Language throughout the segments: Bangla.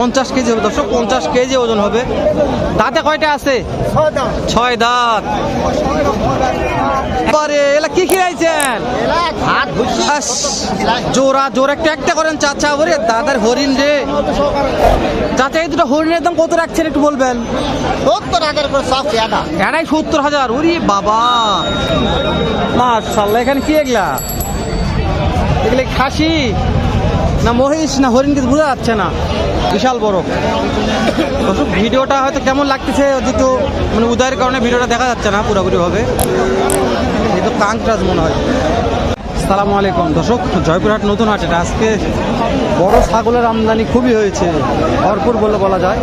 পঞ্চাশ কেজি হবে দর্শক পঞ্চাশ কেজি ওজন হবে। দাঁতে কয়টা আছে? ছয় দাঁত। বারে এলা কি খিলাইছেন? জোড়া জোড়া একটা একটা করেন চাচা ওরে দাদার হরিণ রে। চাচা এই দুটো হরিণের দাম কত রাখছেন একটু বলবেন? সত্তর হাজার করে সব এটা সত্তর হাজার ওরে বাবা। মাশাল্লাহ এখানে কি এগুলা? এগুলো খাসি? না মহিষ না হরিণ কিছু বোঝা যাচ্ছে না। বিশাল বড়। দর্শক, ভিডিওটা হয়তো কেমন লাগতেছে যেহেতু মানে উদয়ের কারণে ভিডিওটা দেখা যাচ্ছে না পুরোপুরি ভাবে এই তো কাংটাজ মনে হয়। সালামু আলাইকুম। দর্শক জয়পুরহাট নতুন হাট আজকে বড় ছাগলের আমদানি খুবই হয়েছে ভরপুর বলে বলা যায়।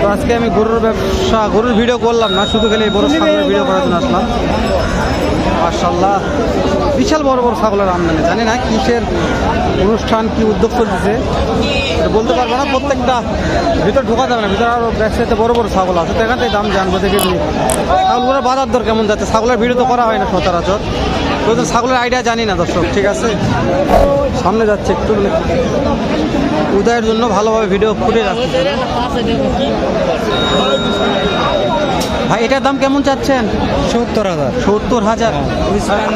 তো আজকে আমি গরুর ব্যবসা গরুর ভিডিও করলাম না শুধু গেলে বড় ছাগলের ভিডিও করার জন্য আসলাম। মার্শাল্লাহ বিশাল বড় বড় ছাগলের আমদানি। জানি না কিসের অনুষ্ঠান, কি উদ্যোগ চলতেছে। বলতে পারব না, প্রত্যেকটা ভিতর ঢোকা যাবে না, ভিতরে আরও ব্যবসাতে বড় বড় ছাগল আছে, তো এখান থেকে দাম জানব, দেখে ছাগলগুলোর বাজার দর কেমন যাচ্ছে? ছাগলের ভিডিও তো করা হয় না সচরাচর। তো ছাগলের আইডিয়া জানি না, দর্শক, ঠিক আছে? সামনে যাচ্ছে একটু উদয়ের জন্য ভালোভাবে ভিডিও ফুটে যাচ্ছে। ভাই এটার দাম কেমন চাচ্ছেন? সত্তর হাজার। সত্তর হাজার।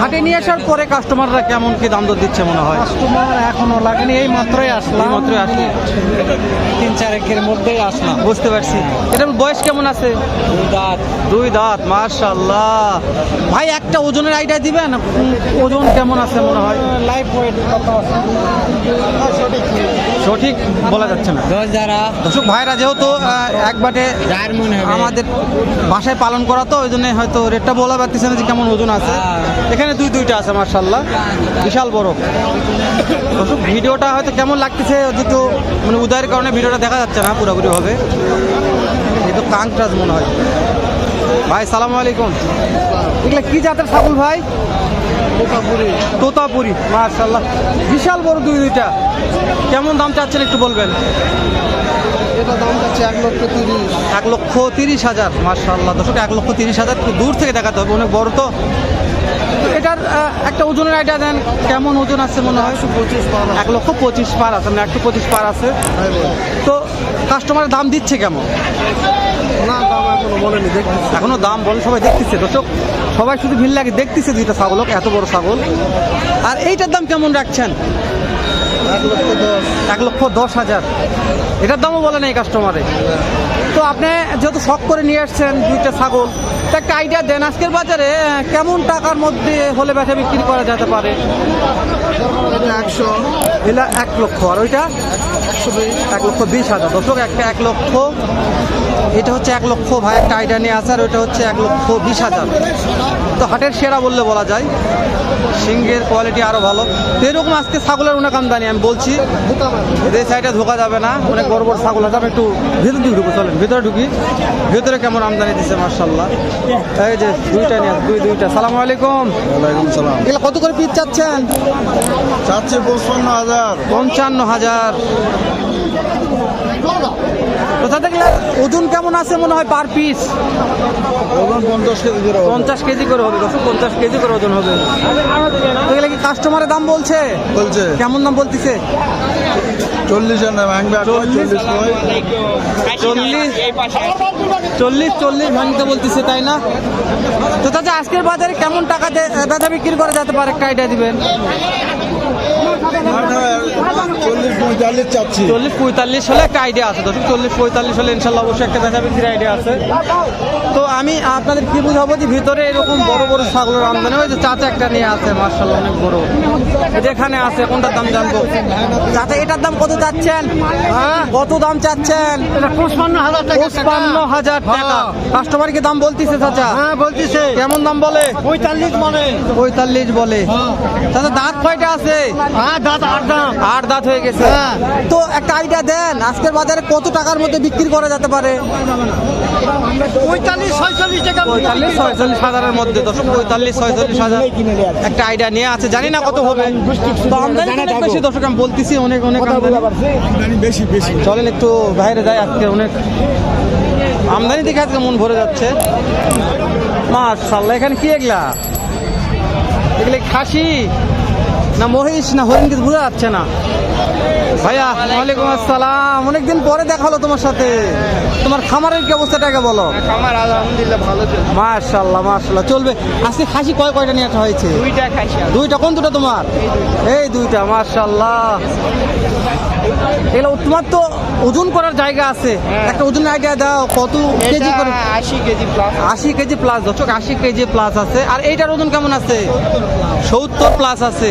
হাটে নিয়ে আসার পরে কাস্টমাররা কেমন কি দাম দর দিচ্ছে মনে হয়? কাস্টমার এখনও লাগেনি এই মাত্রই আসলাম। মাত্রই আসলে। তিন চারেকের মধ্যেই আসলাম। বুঝতে পারছি। এটার বয়স কেমন আছে? দুই দাঁত। দুই দাঁত মার্শাল্লাহ ভাই একটা ওজনের আইডিয়া দিবেন? ওজন কেমন আছে মনে হয়? লাইফ ওয়েট কত আছে? সঠিক। বলা যাচ্ছে না। দশ যারা দর্শক ভাইরা যেহেতু আহ, এক বাটে বাসায় পালন করা তো ওই জন্য হয়তো রেটটা বলা পারতেছে না যে কেমন ওজন আছে। হ্যাঁ। এখানে দুই দুইটা আছে মার্শাল্লাহ বিশাল বড়। দর্শক ভিডিওটা হয়তো কেমন লাগতেছে যেহেতু মানে উদয়ের কারণে ভিডিওটা দেখা যাচ্ছে না পুরোপুরি ভাবে এই তো কাংটাজ মনে হয়। ভাই সালাম আলাইকুম। এগুলা কি জাতের ছাগল ভাই? তোতাপুরি। তোতাপুরি মার্শাল্লাহ বিশাল বড় দুই দুইটা। কেমন দাম চাচ্ছেন একটু বলবেন? এটা দাম যাচ্ছে এক লক্ষ তিরিশ। এক লক্ষ তিরিশ হাজার মার্শাল্লাহ দর্শক এক লক্ষ তিরিশ হাজার একটু দূর থেকে দেখাতে হবে অনেক বড় তো। এটার একটা ওজনের আইডিয়া দেন কেমন ওজন আছে মনে হয়? পঁচিশ পার এক লক্ষ পঁচিশ পার আছে মানে একশো পঁচিশ পার আছে। তো কাস্টমারের দাম দিচ্ছে কেমন? না দাম এখনও বলেনি দেখছি এখনও দাম বলে সবাই দেখতেছে দর্শক। সবাই শুধু ভিড় লাগে দেখতেছে দুইটা ছাগলক এত বড় ছাগল। আর এইটার দাম কেমন রাখছেন? এক লক্ষ দশ। এক লক্ষ দশ হাজার। এটার দামও বলে নেই কাস্টমারে তো আপনি যেহেতু শখ করে নিয়ে আসছেন দুইটা ছাগল তো একটা আইডিয়া দেন আজকের বাজারে কেমন টাকার মধ্যে হলে ব্যথা বিক্রি করা যেতে পারে? একশো। এটা এক লক্ষ। আর ওইটা? একশো এক লক্ষ বিশ হাজার। দর্শক একটা এক লক্ষ এটা হচ্ছে এক লক্ষ ভাই একটা আইডিয়া নিয়ে আসে আর ওইটা হচ্ছে এক লক্ষ বিশ হাজার। তো হাটের সেরা বললে বলা যায় সিংহের কোয়ালিটি আরও ভালো। তো এরকম আজকে ছাগলের অনেক আমদানি আমি বলছি এই সাইডে ঢোকা যাবে না অনেক বড় বড় ছাগল আছে আমি একটু ভিতর দিকে ঢুকো চলেন ভিতরে ঢুকি। ভেতরে কেমন আমদানি দিচ্ছে মার্শাল্লাহ এই যে দুইটা নিয়ে দুই দুইটা। সালাম আলাইকুম। ওয়ালাইকুম সালাম। এগুলো কত করে পিস চাচ্ছেন? চাচ্ছে পঁচপান্ন হাজার। পঞ্চান্ন হাজার। কোথা থেকে ওজন কেমন আছে মনে হয় পার পিস ওজন পঞ্চাশ কেজি করে পঞ্চাশ কেজি করে হবে দশ পঞ্চাশ কেজি করে ওজন হবে। এগুলো কি কাস্টমারের দাম বলছে? বলছে। কেমন দাম বলতেছে? চল্লিশ চল্লিশ চল্লিশ ভাঙতে বলতেছে তাই না? তো তাতে আজকের বাজারে কেমন টাকাতে দাদা বিক্রি করে যেতে পারে? একটা আইডিয়া দিবেন। চল্লিশ পঁয়তাল্লিশ চাচ্ছি চল্লিশ পঁয়তাল্লিশ হলে একটা আইডিয়া আছে দর্শক চল্লিশ পঁয়তাল্লিশ হলে ইনশাল্লাহ অবশ্যই একটা বেচা বিক্রির আইডিয়া আছে। তো আমি আপনাদের কি বুঝাবো যে ভিতরে এরকম বড় বড় ছাগলের আমদানি হয়েছে চাচা একটা নিয়ে আছে মার্শাল্লাহ অনেক বড়। যেখানে আছে কোনটার দাম জানব? চাচা এটার দাম কত চাচ্ছেন? হ্যাঁ? কত দাম চাচ্ছেন? পঁচপান্ন হাজার পঁচপান্ন হাজার টাকা। কাস্টমার কি দাম বলতিছে চাচা? হ্যাঁ বলতেছে। কেমন দাম বলে? পঁয়তাল্লিশ মানে। পঁয়তাল্লিশ বলে। চাচা দাঁত কয়টা আছে? হ্যাঁ আট দাঁত হয়ে গেছে। হ্যাঁ। তো একটা আইডিয়া দেন আজকের বাজারে কত টাকার মধ্যে বিক্রি করা যেতে পারে? পঁয়তাল্লিশ ছয়চল্লিশ টাকা পঁয়তাল্লিশ ছয়চল্লিশ হাজারের মধ্যে দশ পঁয়তাল্লিশ ছয়চল্লিশ হাজার। একটা আইডিয়া নিয়ে আছে জানি না কত হবে। তো আমদানি অনেক বেশি দর্শক আমি বলতেছি অনেক অনেক আমদানি। আমদানি বেশি বেশি। চলেন একটু বাইরে যাই আজকে অনেক আমদানি দেখে আজকে মন ভরে যাচ্ছে। মাশাল্লাহ এখানে কি এগুলা? এগুলো খাসি। না মহিষ না হরিণ কিছু বোঝা যাচ্ছে না। ভাইয়া ওয়ালাইকুম আসসালাম। অনেকদিন পরে দেখা হলো তোমার সাথে। তোমার খামারের কি অবস্থাটাকে বলো। আমার আলহামদুলিল্লাহ ভালো চলছে। মাশাল্লাহ মাশাল্লাহ। চলবে। আজকে খাসি কয় কয়টা নিয়ে আসা হয়েছে? দুইটা খাইছি দুইটা কোন দুটো তোমার? এই দুইটা। মাশাল্লাহ। এগুলো তোমার তো ওজন করার জায়গা আছে। হ্যাঁ। একটা ওজন আইডিয়া দাও কত কেজি করে? আশি কেজি প্লাস আশি কেজি প্লাস দর্শক আশি কেজি প্লাস আছে। আর এইটার ওজন কেমন আছে? সত্তর প্লাস আছে।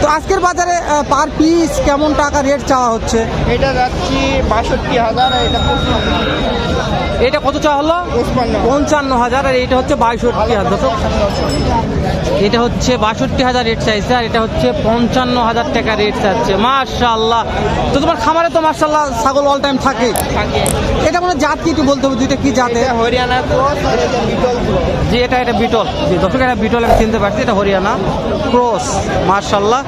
তো আজকের বাজারে পার পিস কেমন টাকা রেট চাওয়া হচ্ছে? এটা যাচ্ছি বাষট্টি হাজার এটা এটা কত চাওয়া হলো? পঞ্চান্ন হাজার আর এটা হচ্ছে বাষট্টি হাজার। এটা হচ্ছে বাষট্টি হাজার রেট চাইছে আর এটা হচ্ছে পঞ্চান্ন হাজার টাকা রেট চাচ্ছে মার্শাল্লাহ তো তোমার খামারে তো মার্শাল্লাহ ছাগল অল টাইম থাকে। এটা মানে জাত কি একটু বলতে হবে দুইটা কি জাতে হরিয়ানা আর এটা এটা বিটল। দর্শক এটা বিটল আমি চিনতে পারছি এটা হরিয়ানা ক্রস মার্শাল্লাহ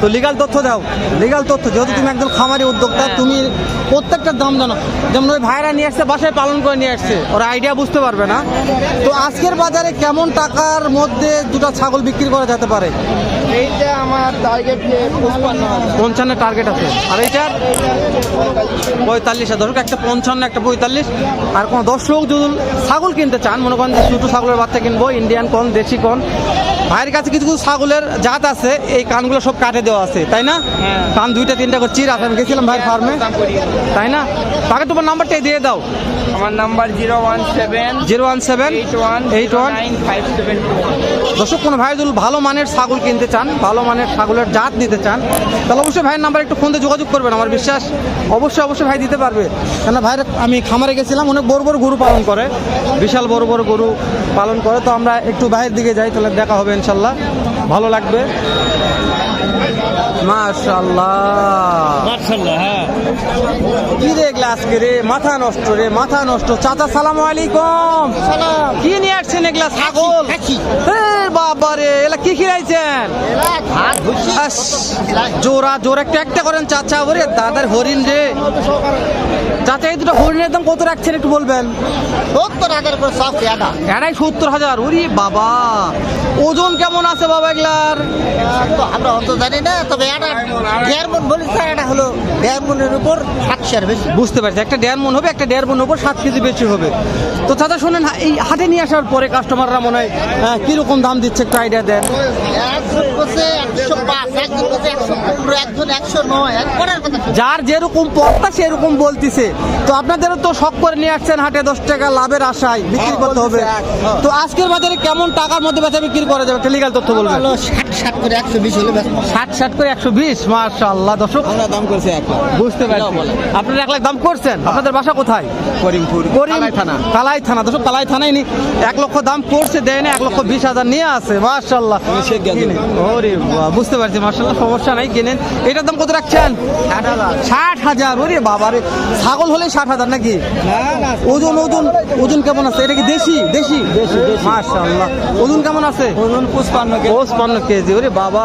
তো লিগাল তথ্য দাও। লিগাল তথ্য যেহেতু তুমি একজন খামারি উদ্যোক্তা তুমি প্রত্যেকটা দাম জানো। যেমন ওই ভাইরা নিয়ে আসছে বাসায় পালন করে নিয়ে আসছে ওরা আইডিয়া বুঝতে পারবে না। তো আজকের বাজারে কেমন টাকার মধ্যে দুটা ছাগল বিক্রি করা যেতে পারে? এইটা আমার টার্গেট পঞ্চান্ন টার্গেট আছে। আর এইটার? পঁয়তাল্লিশ হাজার। দর্শক একটা পঞ্চান্ন একটা পঁয়তাল্লিশ। আর কোনো দর্শক যদি ছাগল কিনতে চান মনে করেন যে ছোটো ছাগলের বাচ্চা কিনবো ইন্ডিয়ান কন দেশি কন ভাইয়ের কাছে কিছু কিছু ছাগলের জাত আছে এই কানগুলো সব কাটে দেওয়া আছে তাই না? হ্যাঁ। কান দুইটা তিনটা করে চির আছে আমি গেছিলাম ভাইয়ের ফার্মে দেবো। তাই না? তাকে তোমার নাম্বারটাই দিয়ে দাও। আমার number zero one seven zero one seven eight one eight one nine five seven two দর্শক কোনো ভাই যদি ভালো মানের ছাগল কিনতে চান ভালো মানের ছাগলের জাত নিতে চান তাহলে অবশ্যই ভাইয়ের নাম্বার একটু ফোন দিয়ে যোগাযোগ করবেন আমার বিশ্বাস। অবশ্যই অবশ্যই ভাই দিতে পারবে। কেন ভাইয়ের আমি খামারে গেছিলাম অনেক বড় বড় গরু পালন করে বিশাল বড় বড় গরু পালন করে তো আমরা একটু বাইরের দিকে যাই তাহলে দেখা হবে ইনশাল্লাহ। ভালো লাগবে। হ্যাঁ। কি দেখলে আজকে রে? মাথা নষ্ট রে মাথা নষ্ট। চাচা সালাম আলাইকুম। কি নিয়ে আসছেন এগুলা ছাগল? বাবা রে কি আস, জোরা জোর একটা একটা করেন চাচা ওরে দাদার হরিণ রে। চাচা এই দুটো হরিণের দাম কত রাখছেন একটু বলবেন? সত্তর হাজার করে সব এটা এড়াই সত্তর হাজার। ওরে বাবা ওজন কেমন আছে বাবা এগুলার? আমরা অত জানি না তবে এটা দেড় মন বলি স্যার এটা হলো দেড় মনের উপর সাতশোর বেশি। বুঝতে পারছি একটা দেড় মন হবে একটা দেড় মন উপর সাত কেজি বেশি হবে। তো চাচা শোনেন এই হাটে নিয়ে আসার পরে কাস্টমাররা মনে হয় আহ, কীরকম দাম দিচ্ছে একটু আইডিয়া দেন। একশো পাঁচ একজন বসে একশো পনেরো একজন একশো নয় একবারের কথা যার যেরকম পথটা সেরকম বলতিছে। তো আপনাদেরও তো শখ করে নিয়ে আসছেন হাটে দশ টাকা লাভের আশায় বিক্রি করতে হবে। তো আজকের বাজারে কেমন টাকার মধ্যে বেচা বিক্রি করা যাবে? একটা লিগাল তথ্য বলবেন। ষাট ষাট করে একশো বিশ হলে ষাট ষাট করে একশো বিশ মাশাল্লাহ দর্শক। দাম করছি এক লাখ। বুঝতে পারছি। আপনারা এক লাখ দাম করছেন? আপনাদের বাসা কোথায়? করিমপুর করিম থানা। কালাই থানা। দর্শক কালাই থানায় নি এক লক্ষ দাম করছে দেয় না এক লক্ষ বিশ হাজার নিয়ে আসে মার্শাল্লাহ বুঝতে পারছি মার্শাল্লাহ সমস্যা নাই কিনেন। এটার দাম কত রাখছেন? ষাট হাজার। ওরে বাবা রে ছাগল হলে ষাট হাজার নাকি? ওজন ওজন ওজন কেমন আছে? এটা কি দেশি? দেশি? মার্শাল্লাহ ওজন কেমন আছে? ওজন পঁচপান্ন কেজি। পঁচপান্ন কেজি। ওরে বাবা।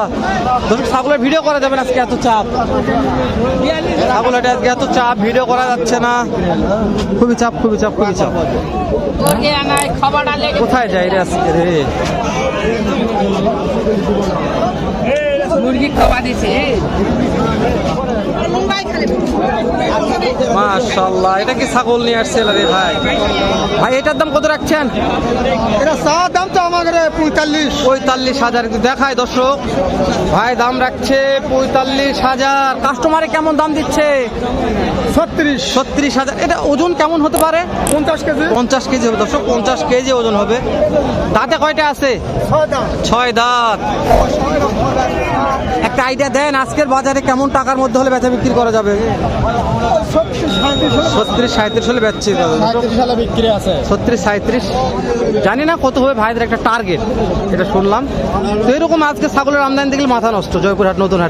দর্শক ছাগলের ভিডিও করা যাবে না আজকে এত চাপ। ছাগল এটা আজকে এত চাপ ভিডিও করা যাচ্ছে না। খুবই চাপ খুবই চাপ খুবই চাপ। কোথায় যাই রে আজকে রে? মুরগি খাওয়া দিছে মাশাল্লাহ এটা কি ছাগল নিয়ে আসছে রে ভাই? ভাই এটার দাম কত রাখছেন? এটা চা পঁয়তাল্লিশ। পঁয়তাল্লিশ হাজার দেখায় দর্শক। ভাই দাম রাখছে পঁয়তাল্লিশ হাজার। কাস্টমারে কেমন দাম দিচ্ছে? ছত্রিশ। ছত্রিশ হাজার। এটা ওজন কেমন হতে পারে? পঞ্চাশ কেজি। পঞ্চাশ কেজি হবে দর্শক পঞ্চাশ কেজি ওজন হবে। দাঁতে কয়টা আছে? ছয় দাঁত। একটা আইডিয়া দেন আজকের বাজারে কেমন টাকার মধ্যে হলে বেচা বিক্রি করা যাবে? ছত্রিশ সাঁত্রিশ হলে বেচছি সাঁত্রিশ সালে বিক্রি আছে। ছত্রিশ সাঁত্রিশ জানি না কত হবে ভাইদের একটা টার্গেট এটা শুনলাম। তো এরকম আজকে ছাগলের আমদানি দেখলে মাথা নষ্ট জয়পুরহাট নতুন হাট।